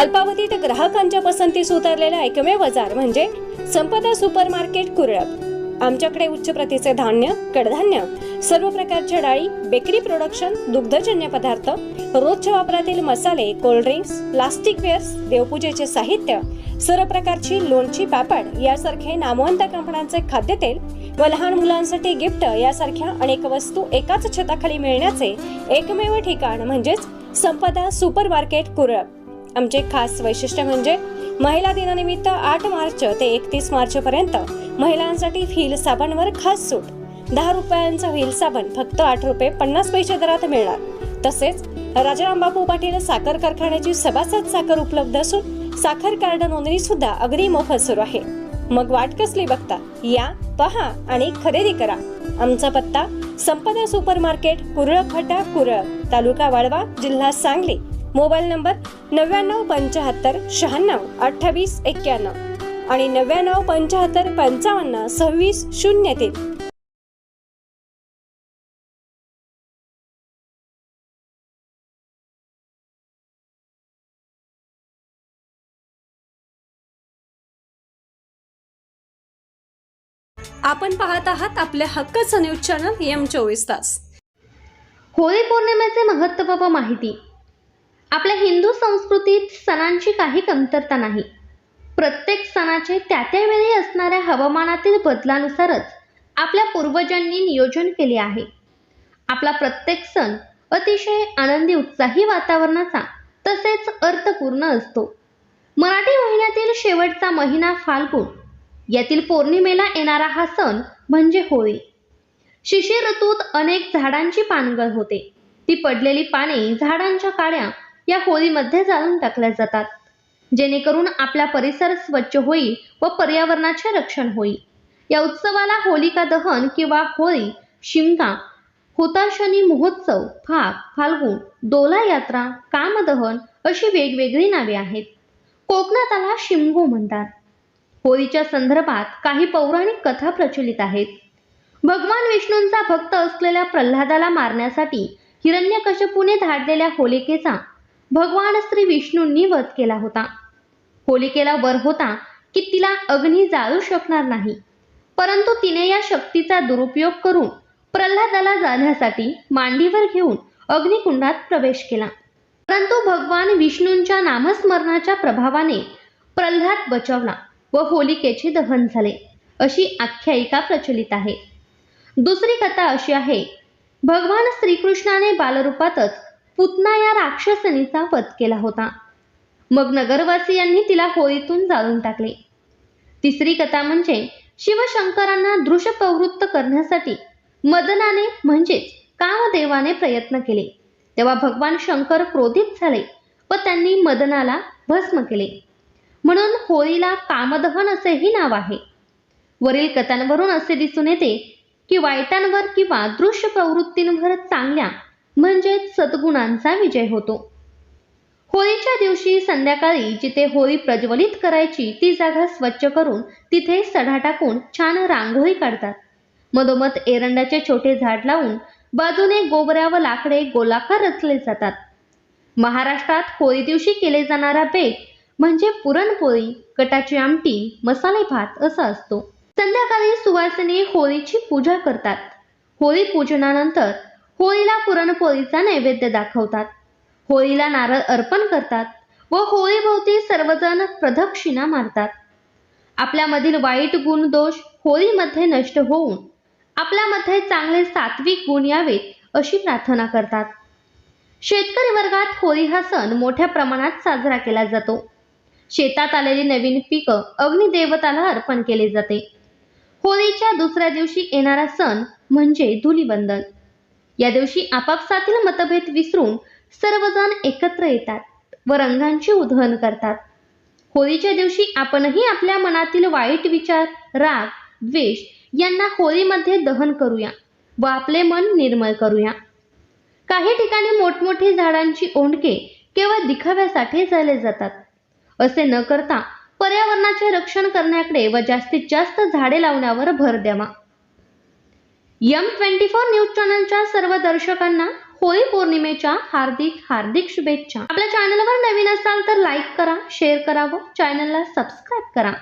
अल्पावधीत ग्राहकांच्या पसंतीस उतरलेला एकमेव बाजार म्हणजे संपदा सुपर मार्केट कुरळप आमच्याकडे उच्च प्रतीचे धान्य कडधान्य सर्व प्रकारच्या डाळी बेकरी प्रोडक्शन दुग्धजन्य पदार्थ रोजच्या वापरातील मसाले कोल्ड्रिंक्स प्लास्टिक वेअर्स देवपूजेचे साहित्य सर्व प्रकारची लोणची पापड यासारखे नामवंत कंपन्यांचे खाद्यतेल व लहान मुलांसाठी गिफ्ट यासारख्या अनेक वस्तू एकाच छताखाली मिळण्याचे एकमेव ठिकाण म्हणजेच संपदा सुपर मार्केट कुरळप आमचे खास वैशिष्ट्य म्हणजे महिला दिनानिमित्त आठ मार्च ते एकतीस मार्च पर्यंत महिलांसाठी व्हील साबणवर खास सूट. दहा रुपयांचा व्हील साबण फक्त आठ रुपये पन्नास पैसे दरात मिळणार. तसेच राजाराम बापू पाटील साखर कारखान्याची सभासद साखर उपलब्ध असून साखर कार्ड नोंदणी सुद्धा अगदी मोफत सुरू आहे. मग वाट कसली बघता? या पहा आणि खरेदी करा. आमचा पत्ता संपदा सुपर मार्केट कुरळ फटा कुरळ तालुका वाळवा जिल्हा सांगली. मोबाईल नंबर नव्याण्णव पंच्याहत्तर शहाण्णव अठ्ठावीस एक्क्याण्णव आणि नव्याण्णव पंच्याहत्तर पंचावन्न सव्वीस शून्य तीन. आपण पाहत आहात आपल्या हक्काचं न्यूज चॅनल एम चोवीस तास. होळी पौर्णिमेचे महत्त्व व माहिती. आपल्या हिंदू संस्कृतीत सणांची काही कमतरता नाही. प्रत्येक सणाचे त्या त्या वेळी असणाऱ्या हवामानातील बदलानुसारच आपल्या पूर्वजांनी नियोजन केले आहे. आपला प्रत्येक सण अतिशय आनंदी उत्साही वातावरणाचा तसेच अर्थपूर्ण असतो. मराठी महिन्यातील शेवटचा महिना फाल्गुन यातील पौर्णिमेला येणारा हा सण म्हणजे होळी. शिशिर ऋतूत अनेक झाडांची पानगळ होते. ती पडलेली पाने झाडांच्या काड्या या होळीमध्ये जाळून टाकल्या जातात. जेणेकरून आपला परिसर स्वच्छ होईल व पर्यावरणाचे रक्षण होईल. या उत्सवाला होलिका दहन किंवा होळी शिमगा हुताशनी महोत्सव फाग फाल्गुन दोला यात्रा कामदहन अशी वेगवेगळी नावे आहेत. कोकणाताला शिमगो म्हणतात. होळीच्या संदर्भात काही पौराणिक कथा प्रचलित आहेत. भगवान विष्णूंचा भक्त असलेल्या प्रल्हादाला मारण्यासाठी हिरण्यकशपूने धाडलेल्या होलिकेचा भगवान श्री विष्णूंनी वध केला होता. होलिकेला वर होता की तिला अग्नी जाळू शकणार नाही. परंतु तिने या शक्तीचा दुरुपयोग करून प्रल्हादाला जाण्यासाठी मांडीवर घेऊन अग्निकुंडात प्रवेश केला. परंतु भगवान विष्णूंच्या नामस्मरणाच्या प्रभावाने प्रल्हाद बचावला व होलिकेचे दहन झाले अशी आख्यायिका प्रचलित आहे. दुसरी कथा अशी आहे भगवान श्रीकृष्णाने बालरूपातच पुतना या राक्षसनीचा वध केला होता. मग नगरवासियांनी तिला होळीतून जाळून टाकले. तिसरी कथा म्हणजे शिवशंकरांना दृश प्रवृत्त करण्यासाठी मदनाने म्हणजेच कामदेवाने प्रयत्न केले. तेव्हा भगवान शंकर क्रोधित झाले व त्यांनी मदनाला भस्म केले. म्हणून होळीला कामदहन असेही नाव आहे. वरील कथांवरून असे दिसून येते की वाईटांवर किंवा दृश्य प्रवृत्तींवर चांगल्या म्हणजेच सद्गुणांचा विजय होतो. होळीच्या दिवशी संध्याकाळी जिथे होळी प्रज्वलित करायची ती जागा स्वच्छ करून तिथे सडा टाकून छान रांगोळी काढतात. मधोमध एरंडाचे छोटे झाड लावून बाजूने गोबऱ्या व लाकडे गोलाकार रचले जातात. महाराष्ट्रात होळी दिवशी केले जाणारा बेग म्हणजे पुरणपोळी कटाची आमटी मसाले भात असा असतो. संध्याकाळी सुवासिनी होळीची पूजा करतात. होळी पूजनानंतर होळीला पुरणपोळीचा नैवेद्य दाखवतात. होळीला नारळ अर्पण करतात व होळीभोवती सर्वजण प्रदक्षिणा मारतात. आपल्यामधील वाईट गुण दोष होळीमध्ये नष्ट होऊन आपल्यामध्ये चांगले सात्विक गुण यावेत अशी प्रार्थना करतात. शेतकरी वर्गात होळी हा सण मोठ्या प्रमाणात साजरा केला जातो. शेतात आलेली नवीन पिकं अग्निदेवताला अर्पण केले जाते. होळीच्या दुसऱ्या दिवशी येणारा सण म्हणजे धुलीवंदन. या दिवशी आपापसातील मतभेद विसरून सर्वजण एकत्र येतात व रंगांची उधळण करतात. होळीच्या दिवशी आपणही आपल्या मनातील वाईट विचार राग द्वेष यांना होळीमध्ये दहन करूया व आपले मन निर्मळ करूया. काही ठिकाणी मोठमोठी झाडांची ओंडके केवळ दिखाव्यासाठी झाले जातात. असे न करता पर्यावरणाचे रक्षण करण्याकडे व जास्तीत जास्त झाडे लावण्यावर भर द्यावा. यम ट्वेंटी फोर न्यूज चॅनलच्या सर्व दर्शकांना होळी पौर्णिमेच्या हार्दिक हार्दिक शुभेच्छा. आपल्या चॅनलवर नवीन असाल तर लाईक करा शेअर करा व चॅनलला सबस्क्राईब करा.